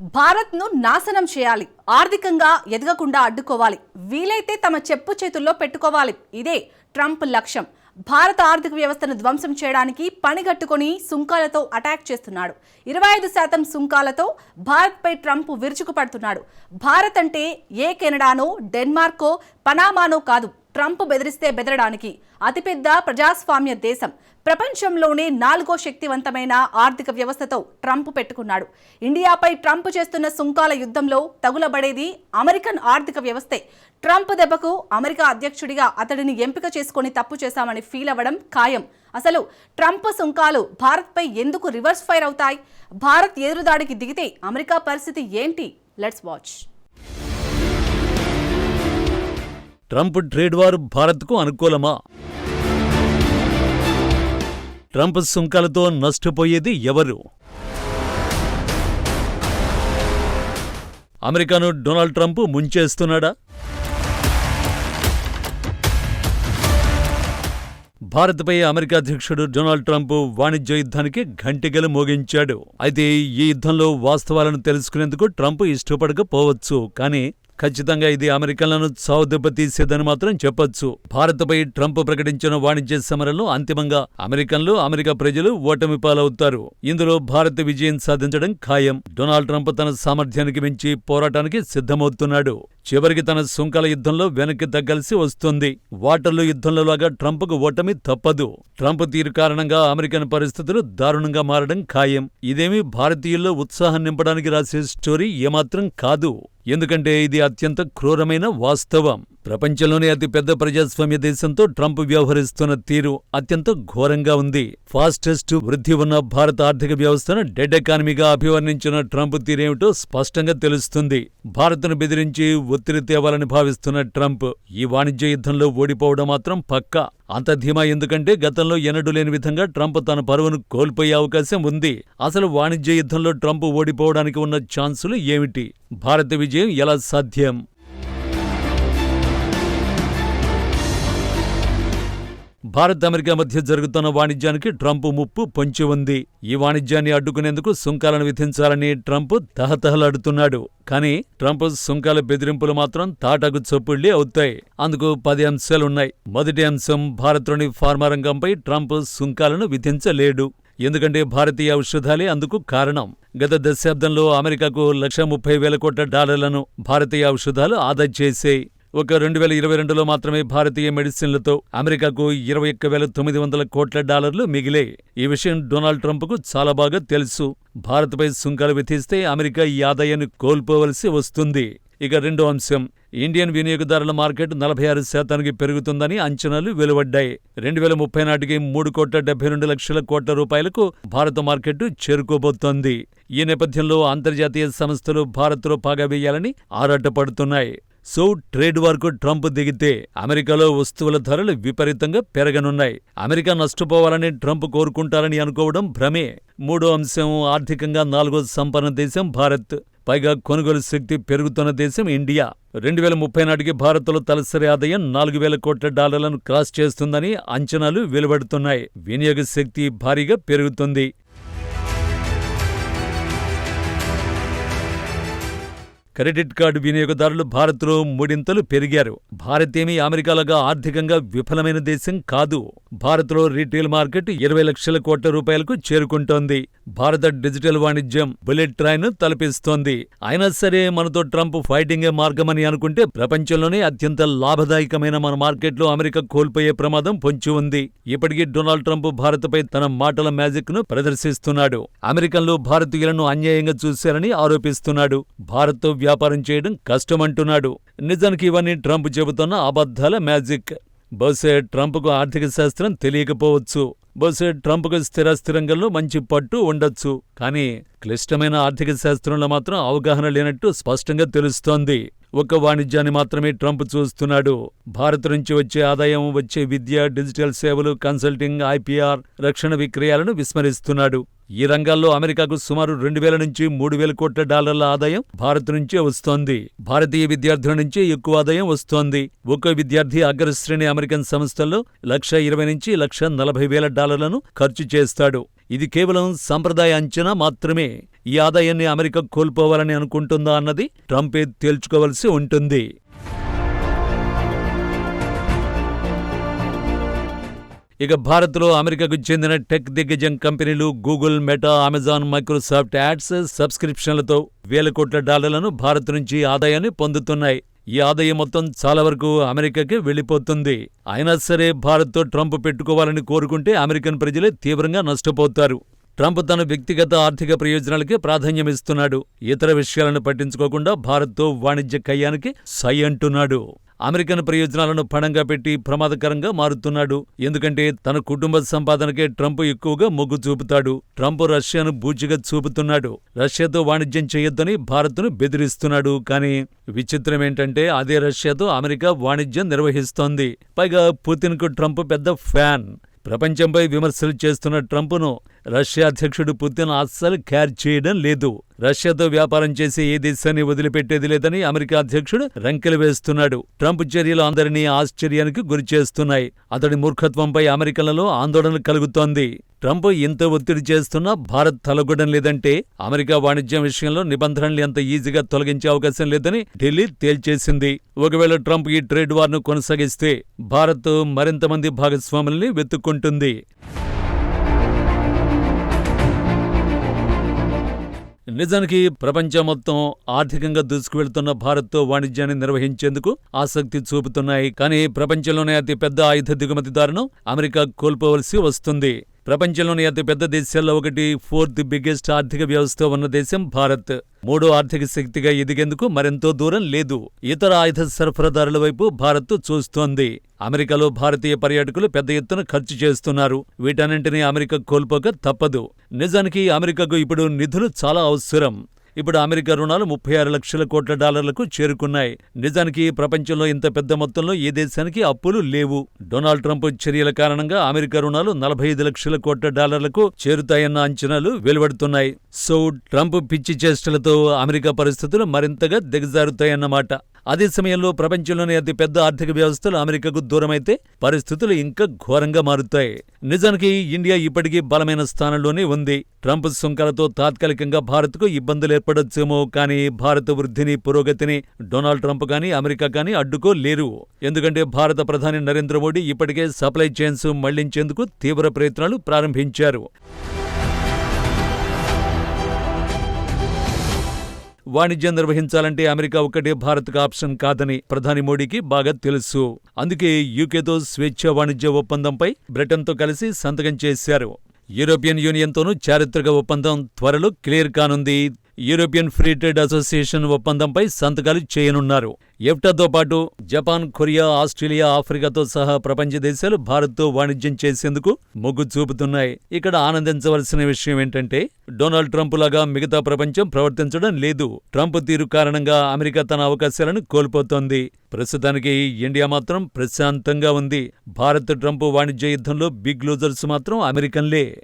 భారత్ను నాశనం చేయాలి. ఆర్థికంగా ఎదగకుండా అడ్డుకోవాలి. వీలైతే తమ చెప్పు చేతుల్లో పెట్టుకోవాలి. ఇదే ట్రంప్ లక్ష్యం. భారత ఆర్థిక వ్యవస్థను ధ్వంసం చేయడానికి పనిగట్టుకొని సుంకాలతో అటాక్ చేస్తున్నాడు. ఇరవై ఐదు శాతం సుంకాలతో భారత్పై ట్రంప్ విరుచుకుపడుతున్నాడు. భారత్ అంటే ఏ కెనడానో డెన్మార్కో పనామానో కాదు. ట్రంప్ బెదిరిస్తే బెదరడానికి అతిపెద్ద ప్రజాస్వామ్య దేశం. ప్రపంచంలోనే నాలుగో శక్తివంతమైన ఆర్థిక వ్యవస్థతో ట్రంప్ పెట్టుకున్నాడు. ఇండియాపై ట్రంప్ చేస్తున్న సుంకాల యుద్ధంలో తగులబడేది అమెరికన్ ఆర్థిక వ్యవస్థే. ట్రంప్ దెబ్బకు అమెరికా అధ్యక్షుడిగా అతడిని ఎంపిక చేసుకొని తప్పు చేశామని ఫీల్ అవ్వడం ఖాయం. అసలు ట్రంప్ సుంకాలు భారత్పై ఎందుకు రివర్స్ ఫైర్ అవుతాయి? భారత్ ఎదురుదాడికి దిగితే అమెరికా పరిస్థితి ఏంటి? Let's watch. Trump trade war భారత్కు అనుకూలమా? ట్రంప్ సుంకాలతో నష్టపోయేది ఎవరు? అమెరికాను డొనాల్డ్ ట్రంప్ ముంచేస్తున్నాడా? భారత్పై అమెరికా అధ్యక్షుడు డొనాల్డ్ ట్రంప్ వాణిజ్య యుద్ధానికి ఘంటిగలు మోగించాడు. అయితే ఈ యుద్ధంలో వాస్తవాలను తెలుసుకునేందుకు ట్రంప్ ఇష్టపడకపోవచ్చు. కానీ ఖచ్చితంగా ఇది అమెరికన్లను సౌదెబ్బతీసేదని మాత్రం చెప్పొచ్చు. భారత్పై ట్రంప్ ప్రకటించిన వాణిజ్య సమరంలో అంతిమంగా అమెరికన్లు అమెరికా ప్రజలు ఓటమి పాలవుతారు. ఇందులో భారత్ విజయం సాధించడం ఖాయం. డొనాల్డ్ ట్రంప్ తన సామర్థ్యానికి మించి పోరాటానికి సిద్ధమవుతున్నాడు. చివరికి తన సుంకల యుద్ధంలో వెనక్కి తగ్గాల్సి వస్తుంది. వాటర్లు యుద్ధంలోలాగా ట్రంప్కు ఓటమి తప్పదు. ట్రంప్ తీరు కారణంగా అమెరికన్ పరిస్థితులు దారుణంగా మారడం ఖాయం. ఇదేమీ భారతీయుల్లో ఉత్సాహం నింపడానికి రాసే స్టోరీ ఏమాత్రం కాదు. ఎందుకంటే ఇది అత్యంత క్రూరమైన వాస్తవం. ప్రపంచంలోనే అతిపెద్ద ప్రజాస్వామ్య దేశంతో ట్రంప్ వ్యవహరిస్తున్న తీరు అత్యంత ఘోరంగా ఉంది. ఫాస్టెస్ట్ వృద్ధి ఉన్న భారత ఆర్థిక వ్యవస్థను డెడ్ ఎకానమీగా అభివర్ణించిన ట్రంప్ తీరేమిటో స్పష్టంగా తెలుస్తుంది. భారత్ను బెదిరించి ఒత్తిడి తేవాలని భావిస్తున్న ట్రంప్ ఈ వాణిజ్య యుద్ధంలో ఓడిపోవడం మాత్రం పక్కా. అంత ధీమా ఎందుకంటే గతంలో ఎన్నడూ లేని విధంగా ట్రంప్ తన పరువును కోల్పోయే అవకాశం ఉంది. అసలు వాణిజ్య యుద్ధంలో ట్రంప్ ఓడిపోవడానికి ఉన్న ఛాన్సులు ఏమిటి? భారత విజయం ఎలా సాధ్యం? భారత్ అమెరికా మధ్య జరుగుతున్న వాణిజ్యానికి ట్రంప్ ముప్పు పొంచి ఉంది. ఈ వాణిజ్యాన్ని అడ్డుకునేందుకు సుంకాలను విధించాలని ట్రంప్ తహతహలాడుతున్నాడు. కానీ ట్రంప్ సుంకాల బెదిరింపులు మాత్రం తాటాకు చొప్పుళ్ళే అవుతాయి. అందుకు పది అంశాలున్నాయి. మొదటి అంశం భారత్లోని ఫార్మా రంగంపై ట్రంప్ సుంకాలను విధించలేడు. ఎందుకంటే భారతీయ ఔషధాలే అందుకు కారణం. గత దశాబ్దంలో అమెరికాకు లక్ష ముప్పై వేల కోట్ల డాలర్లను భారతీయ ఔషధాలు ఆదా చేశాయి. ఒక రెండు వేల ఇరవై రెండులో మాత్రమే భారతీయ మెడిసిన్లతో అమెరికాకు ఇరవై ఒక్క వేల తొమ్మిది వందల కోట్ల డాలర్లు మిగిలే. ఈ విషయం డొనాల్డ్ ట్రంప్కు చాలా బాగా తెలుసు. భారత్పై సుంకాలు విధిస్తే అమెరికా ఈ ఆదాయాన్ని కోల్పోవలసి వస్తుంది. ఇక రెండో అంశం. ఇండియన్ వినియోగదారుల మార్కెట్ నలభై ఆరు శాతానికి పెరుగుతుందని అంచనాలు వెలువడ్డాయి. రెండు వేల ముప్పై నాటికి మూడు కోట్ల డెబ్బై రెండు లక్షల కోట్ల రూపాయలకు భారత మార్కెట్ చేరుకోబోతోంది. ఈ నేపథ్యంలో అంతర్జాతీయ సంస్థలు భారత్లో పాగా వేయాలని ఆరాటపడుతున్నాయి. సో ట్రేడ్ వార్కు ట్రంప్ దిగితే అమెరికాలో వస్తువుల ధరలు విపరీతంగా పెరగనున్నాయి. అమెరికా నష్టపోవాలని ట్రంప్ కోరుకుంటారని అనుకోవడం భ్రమే. మూడో అంశం ఆర్థికంగా నాలుగో సంపన్న దేశం భారత్. పైగా కొనుగోలు శక్తి పెరుగుతున్న దేశం ఇండియా. రెండు వేల ముప్పై నాటికి భారత్లో తలసరి ఆదాయం నాలుగు వేల కోట్ల డాలర్లను క్రాస్ చేస్తుందని అంచనాలు వెలువడుతున్నాయి. వినియోగ శక్తి భారీగా పెరుగుతుంది. క్రెడిట్ కార్డు వినియోగదారులు భారత్లో మూడింతలు పెరిగారు. భారత్ ఏమీ అమెరికాలాగా ఆర్థికంగా విఫలమైన దేశం కాదు. భారత్లో రీటైల్ మార్కెట్ ఇరవై లక్షల కోట్ల రూపాయలకు చేరుకుంటోంది. భారత డిజిటల్ వాణిజ్యం బుల్లెట్ ట్రైన్ తలపిస్తోంది. అయినా సరే మనతో ట్రంప్ ఫైటింగే మార్గమని అనుకుంటే ప్రపంచంలోనే అత్యంత లాభదాయకమైన మన మార్కెట్లో అమెరికా కోల్పోయే ప్రమాదం పొంచి ఉంది. ఇప్పటికీ డొనాల్డ్ ట్రంప్ భారత్పై తన మాటల మ్యాజిక్ను ప్రదర్శిస్తున్నాడు. అమెరికన్లు భారతీయులను అన్యాయంగా చూశారని ఆరోపిస్తున్నాడు. భారత్తో వ్యాపారం చేయడం కష్టమంటున్నాడు. నిజానికి ఇవన్నీ ట్రంప్ చెబుతున్న అబద్ధాల మ్యాజిక్. బహుశా ట్రంప్కు ఆర్థిక శాస్త్రం తెలియకపోవచ్చు. బహుశా ట్రంప్కు స్థిరాస్తి రంగంలో మంచి పట్టు ఉండొచ్చు. కానీ క్లిష్టమైన ఆర్థిక శాస్త్రంలో మాత్రం అవగాహన లేనట్టు స్పష్టంగా తెలుస్తోంది. ఒక వాణిజ్యాన్ని మాత్రమే ట్రంప్ చూస్తున్నాడు. భారత్ నుంచి వచ్చే ఆదాయం వచ్చే విద్య డిజిటల్ సేవలు కన్సల్టింగ్ ఐపీఆర్ రక్షణ విక్రయాలను విస్మరిస్తున్నాడు. ఈ రంగాల్లో అమెరికాకు సుమారు రెండు వేల నుంచి మూడు వేల కోట్ల డాలర్ల ఆదాయం భారత్ నుంచే వస్తోంది. భారతీయ విద్యార్థుల నుంచే ఎక్కువ ఆదాయం వస్తోంది. ఒక్కో విద్యార్థి అగ్రశ్రేణి అమెరికన్ సంస్థల్లో లక్ష ఇరవై నుంచి లక్ష నలభై వేల డాలర్లను ఖర్చు చేస్తాడు. ఇది కేవలం సంప్రదాయ అంచనా మాత్రమే. ఈ ఆదాయాన్ని అమెరికా కోల్పోవాలని అనుకుంటుందా అన్నది ట్రంపే తేల్చుకోవలసి ఉంటుంది. ఇక భారత్లో అమెరికాకు చెందిన టెక్ దిగ్గజం కంపెనీలు Google Meta Amazon Microsoft ads సబ్స్క్రిప్షన్లతో వేల కోట్ల డాలర్లను భారత్ నుంచి ఆదాయాన్ని పొందుతున్నాయి. ఈ ఆదాయం మొత్తం చాలా వరకు అమెరికాకి వెళ్ళిపోతుంది. అయినా సరే భారత్తో ట్రంప్ పెట్టుకోవాలని కోరుకుంటే అమెరికన్ ప్రజలే తీవ్రంగా నష్టపోతారు. ట్రంప్ తన వ్యక్తిగత ఆర్థిక ప్రయోజనాలకే ప్రాధాన్యమిస్తున్నాడు ఇతర విషయాలను పట్టించుకోకుండా భారత్తో వాణిజ్య కయ్యానికి సై అంటున్నాడు. అమెరికన్ ప్రయోజనాలను పణంగా పెట్టి ప్రమాదకరంగా మారుతున్నాడు. ఎందుకంటే తన కుటుంబ సంపాదనకే ట్రంప్ ఎక్కువగా మొగ్గు చూపుతాడు. ట్రంప్ రష్యాను బూచిగా చూపుతున్నాడు. రష్యాతో వాణిజ్యం చేయొద్దని భారత్ను బెదిరిస్తున్నాడు. కానీ విచిత్రం ఏంటంటే అదే రష్యాతో అమెరికా వాణిజ్యం నిర్వహిస్తోంది. పైగా పుతిన్కు ట్రంప్ పెద్ద ఫ్యాన్. ప్రపంచంపై విమర్శలు చేస్తున్న ట్రంప్ను రష్యా అధ్యక్షుడు పుతిన్ అస్సలు క్యార్ చేయడం లేదు. రష్యాతో వ్యాపారం చేసే ఏ దేశాన్ని వదిలిపెట్టేది లేదని అమెరికా అధ్యక్షుడు రంకెలు వేస్తున్నాడు. ట్రంప్ చర్యలు అందరినీ ఆశ్చర్యానికి గురిచేస్తున్నాయి. అతడి మూర్ఖత్వంపై అమెరికన్లలో ఆందోళన కలుగుతోంది. ట్రంప్ ఇంత ఒత్తిడి చేస్తున్నా భారత్ తలగొడం లేదంటే అమెరికా వాణిజ్యం విషయంలో నిబంధనల్ని అంత ఈజీగా తొలగించే అవకాశం లేదని ఢిల్లీ తేల్చేసింది. ఒకవేళ ట్రంప్ ఈ ట్రేడ్ వార్ను కొనసాగిస్తే భారత్ మరింతమంది భాగస్వాములని భాగస్వాముల్ని వెతుక్కుంటుంది. నిజానికి ప్రపంచం మొత్తం ఆర్థికంగా దూసుకువెళ్తున్న భారత్తో వాణిజ్యాన్ని నిర్వహించేందుకు ఆసక్తి చూపుతున్నాయి. కానీ ప్రపంచంలోనే అతిపెద్ద ఆయుధ దిగుమతిదారును అమెరికా కోల్పోవలసి వస్తుంది. ప్రపంచంలోని అతిపెద్ద దేశాల్లో ఒకటి ఫోర్త్ బిగ్గెస్ట్ ఆర్థిక వ్యవస్థ ఉన్న దేశం భారత్. మూడో ఆర్థిక శక్తిగా ఎదిగేందుకు మరెంతో దూరం లేదు. ఇతర ఆయుధ సరఫరాదారుల వైపు భారత్ చూస్తోంది. అమెరికాలో భారతీయ పర్యాటకులు పెద్ద ఎత్తున ఖర్చు చేస్తున్నారు. వీటన్నింటినీ అమెరికా కోల్పోక తప్పదు. నిజానికి అమెరికాకు ఇప్పుడు నిధులు చాలా అవసరం. ఇప్పుడు అమెరికా రుణాలు ముప్పై ఆరు లక్షల కోట్ల డాలర్లకు చేరుకున్నాయి. నిజానికి ప్రపంచంలో ఇంత పెద్ద మొత్తంలో ఏ దేశానికి అప్పులు లేవు. డొనాల్డ్ ట్రంప్ చర్యల కారణంగా అమెరికా రుణాలు నలభై ఐదు లక్షల కోట్ల డాలర్లకు చేరుతాయన్న అంచనాలు వెలువడుతున్నాయి. సో ట్రంప్ పిచ్చి చేష్టలతో అమెరికా పరిస్థితులు మరింతగా దిగజారుతాయన్నమాట. అదే సమయంలో ప్రపంచంలోనే అతి పెద్ద ఆర్థిక వ్యవస్థలు అమెరికాకు దూరమైతే పరిస్థితులు ఇంకా ఘోరంగా మారుతాయి. నిజానికి ఇండియా ఇప్పటికీ బలమైన స్థానంలోనే ఉంది. ట్రంప్ సుంకాలతో తాత్కాలికంగా భారత్కు ఇబ్బందులు ఏర్పడొచ్చేమో కానీ భారత వృద్ధిని పురోగతిని డొనాల్డ్ ట్రంప్ కానీ అమెరికా కానీ అడ్డుకోలేరు ఎందుకంటే భారత ప్రధాని నరేంద్ర మోడీ ఇప్పటికే సప్లై చైన్స్ మళ్ళించేందుకు తీవ్ర ప్రయత్నాలు ప్రారంభించారు. వాణిజ్యం నిర్వహించాలంటే అమెరికా ఒక్కటే భారత్కు ఆప్షన్ కాదని ప్రధాని మోడీకి బాగా తెలుసు. అందుకే యూకేతో స్వేచ్ఛ వాణిజ్య ఒప్పందంపై బ్రిటన్తో కలిసి సంతకం చేశారు. యూరోపియన్ యూనియన్తోనూ చారిత్రక ఒప్పందం త్వరలో క్లియర్ కానుంది. యూరోపియన్ ఫ్రీ ట్రేడ్ అసోసియేషన్ ఒప్పందంపై సంతకాలు చేయనున్నారు. ఎఫ్టాతో పాటు జపాన్ కొరియా ఆస్ట్రేలియా ఆఫ్రికాతో సహా ప్రపంచ దేశాలు భారత్తో వాణిజ్యం చేసేందుకు మొగ్గు చూపుతున్నాయి. ఇక్కడ ఆనందించవలసిన విషయం ఏంటంటే డొనాల్డ్ ట్రంప్ లాగా మిగతా ప్రపంచం ప్రవర్తించడం లేదు. ట్రంప్ తీరు కారణంగా అమెరికా తన అవకాశాలను కోల్పోతోంది. ప్రస్తుతానికి ఇండియా మాత్రం ప్రశాంతంగా ఉంది. భారత్ ట్రంప్ వాణిజ్య యుద్ధంలో బిగ్ లూజర్స్ మాత్రం అమెరికన్లే.